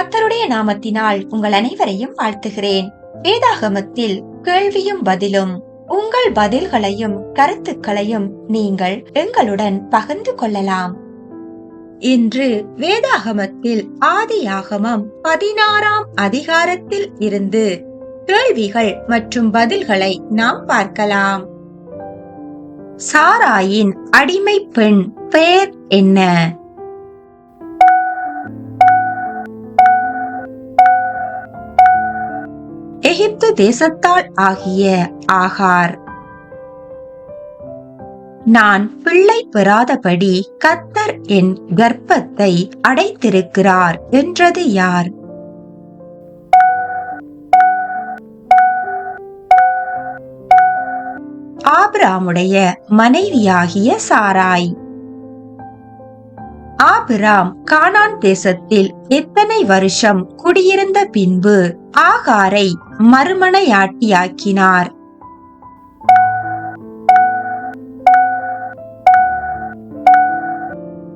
கத்தருடைய நாமத்தினால் உங்கள் அனைவரையும் வாழ்த்துகிறேன். வேதாகமத்தில் கேள்வியும் பதிலும் உங்கள் பதில்களையும் கருத்துக்களையும் நீங்கள் எங்களுடன் பகிர்ந்து கொள்ளலாம். இன்று வேதாகமத்தில் ஆதியாகமம் பதினாறாம் அதிகாரத்தில் இருந்து கேள்விகள் மற்றும் பதில்களை நாம் பார்க்கலாம். சாராயின் அடிமை பெண் பெயர் என்ன? எகிப்து தேசத்தால் ஆகிய ஆகார். நான் பிள்ளை பெறாதபடி கத்தர் என் கர்ப்பத்தை அடைத்திருக்கிறார் என்றது யார்? ஆபிராமுடைய மனைவியாகிய சாராய். ஆபிராம் கானான் தேசத்தில் எத்தனை வருஷம் குடியிருந்த பின்பு ஆகாரை மறுமனையாட்டியாக்கினார்.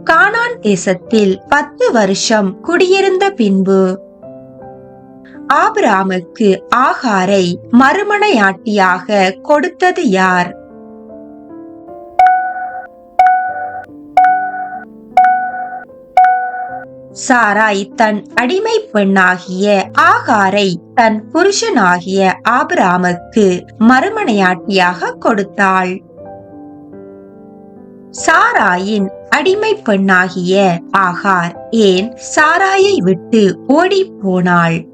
கானான் தேசத்தில் பத்து வருஷம் குடியிருந்த பின்பு ஆபிராமுக்கு ஆகாரை மறுமனையாட்டியாக கொடுத்தது யார்? சாராய் தன் அடிமை பெண்ணாகிய ஆகாரை தன் புருஷனாகிய ஆபிராமுக்கு மறுமனையாட்டியாக கொடுத்தாள். சாராயின் அடிமை பெண்ணாகிய ஆகார் ஏன் சாராயை விட்டு ஓடி போனாள்?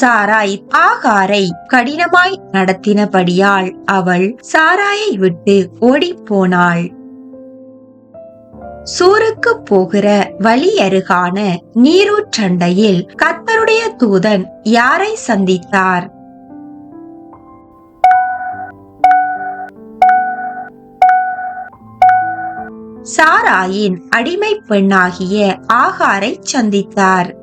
சாராய் ஆகாரை கடினமாய் நடத்தினபடியால் அவள் சாராயை விட்டு ஓடிப்போனாள். சூருக்கு போகிற வழியருகான நீரூற்றண்டையில் கத்தருடைய தூதன் யாரை சந்தித்தார்? சாராயின் அடிமை பெண்ணாகிய ஆகாரை சந்தித்தார்.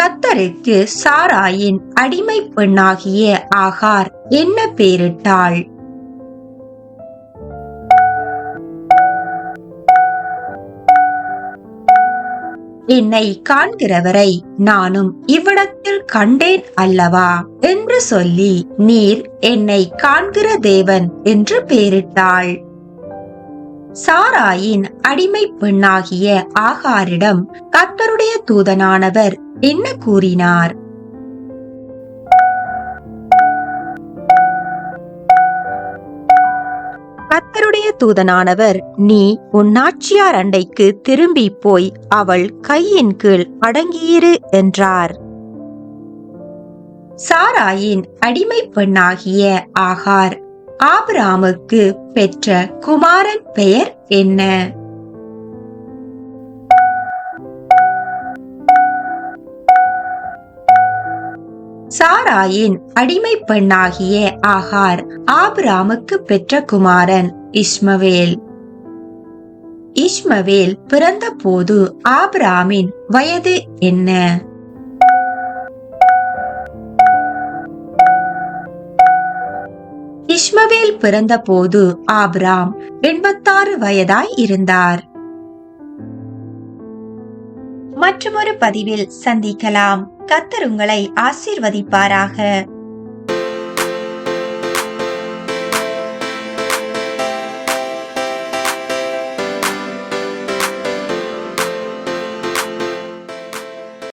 கத்தருக்கு சாராயின் அடிமை பெண்ணாகிய ஆகார் என்ன பேரிட்டாள்? என்னை காண்கிறவரை நானும் இவ்விடத்தில் கண்டேன் அல்லவா? என்று சொல்லி நீர் என்னை காண்கிற தேவன் என்று பேரிட்டாள். சாராயின் அடிமை பெண்ணாகிய ஆகாரிடம் கத்தருடைய தூதனானவர் என்ன கூறினார்? கத்தருடைய தூதனானவர் நீ உன் நாச்சியார் அண்டைக்கு திரும்பி போய் அவள் கையின் கீழ் அடங்கியிரு என்றார். சாராயின் அடிமை பெண்ணாகிய ஆகார் ஆபிராமுக்கு பெற்ற குமாரன் பெயர் என்ன? சாராயின் அடிமை பெண்ணாகிய ஆகார் ஆபிராமுக்கு பெற்ற குமாரன் இஸ்மவேல். இஸ்மவேல் பிறந்த போது ஆபிராமின் வயது என்ன? இஸ்மவேல் பிறந்தபோது ஆப்ராம் எண்பத்தாறு வயதாய் இருந்தார். மற்றொரு பதிவில் சந்திக்கலாம். கத்தர் உங்களை ஆசீர்வதிப்பாராக.